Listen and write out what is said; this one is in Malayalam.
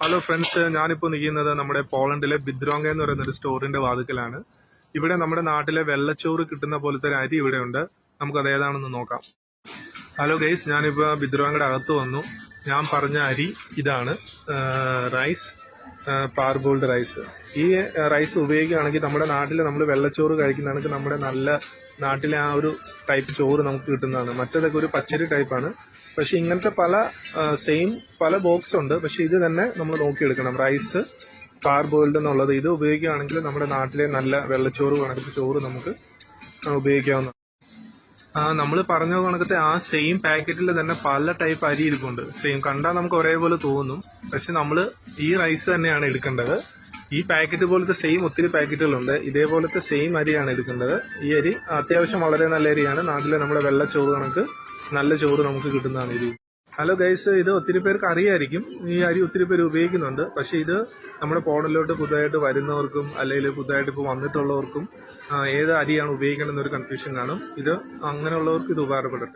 ഹലോ ഫ്രണ്ട്സ് ഞാനിപ്പോൾ നിൽക്കുന്നത് നമ്മുടെ പോളണ്ടിലെ ബിദ്രോങ്ക എന്ന് പറയുന്ന ഒരു സ്റ്റോറിന്റെ വാതുക്കലാണ്. ഇവിടെ നമ്മുടെ നാട്ടിലെ വെള്ളച്ചോറ് കിട്ടുന്ന പോലത്തെ ഒരു അരി ഇവിടെ ഉണ്ട് നമുക്കത് ഏതാണെന്ന് നോക്കാം. ഹലോ ഗൈസ് ഞാനിപ്പോൾ ബിദ്രോങ്കയുടെ അകത്ത് വന്നു. ഞാൻ പറഞ്ഞ അരി ഇതാണ്. റൈസ് പാർബോൾഡ് റൈസ് ഈ റൈസ് ഉപയോഗിക്കുകയാണെങ്കിൽ നമ്മുടെ നാട്ടിൽ നമ്മൾ വെള്ളച്ചോറ് കഴിക്കുന്നതാണെങ്കിൽ നമ്മുടെ നല്ല നാട്ടിലെ ആ ഒരു ടൈപ്പ് ചോറ് നമുക്ക് കിട്ടുന്നതാണ്. മറ്റേതൊക്കെ ഒരു പച്ചരി ടൈപ്പാണ് പക്ഷെ ഇങ്ങനത്തെ പല സെയിം പല ബോക്സ് ഉണ്ട്. പക്ഷെ ഇത് തന്നെ നമ്മൾ നോക്കിയെടുക്കണം. റൈസ് കാർബോയിൽഡ് എന്നുള്ളത് ഇത് ഉപയോഗിക്കുകയാണെങ്കിൽ നമ്മുടെ നാട്ടിലെ നല്ല വെള്ളച്ചോറ് കണക്കത്തെ ചോറ് നമുക്ക് ഉപയോഗിക്കാവുന്ന നമ്മൾ പറഞ്ഞ കണക്കത്തെ ആ സെയിം പാക്കറ്റിൽ തന്നെ പല ടൈപ്പ് അരി ഇരിപ്പുണ്ട്. സെയിം കണ്ടാൽ നമുക്ക് ഒരേപോലെ തോന്നും. പക്ഷെ നമ്മൾ ഈ റൈസ് തന്നെയാണ് എടുക്കേണ്ടത്. ഈ പാക്കറ്റ് പോലത്തെ സെയിം ഒത്തിരി പാക്കറ്റുകളുണ്ട് ഇതേപോലത്തെ സെയിം അരിയാണ് എടുക്കേണ്ടത്. ഈ അരി അത്യാവശ്യം വളരെ നല്ല അരിയാണ്. നാട്ടിലെ നമ്മുടെ വെള്ളച്ചോറ് കണക്ക് നല്ല ചോറ് നമുക്ക് കിട്ടുന്നതാണ് ഇത് ഹലോ ഗൈസ് ഇത് ഒത്തിരി പേർക്ക് അറിയായിരിക്കും. ഈ അരി ഒത്തിരി പേര് ഉപയോഗിക്കുന്നുണ്ട്. പക്ഷേ ഇത് നമ്മുടെ പോണലിലോട്ട് പുതുതായിട്ട് വരുന്നവർക്കും അല്ലെങ്കിൽ പുതുതായിട്ട് ഇപ്പോൾ വന്നിട്ടുള്ളവർക്കും ഏത് അരിയാണ് ഉപയോഗിക്കേണ്ടതെന്നൊരു കൺഫ്യൂഷൻ കാണും. ഇത് അങ്ങനെയുള്ളവർക്ക് ഇത് ഉപകാരപ്പെടട്ടെ.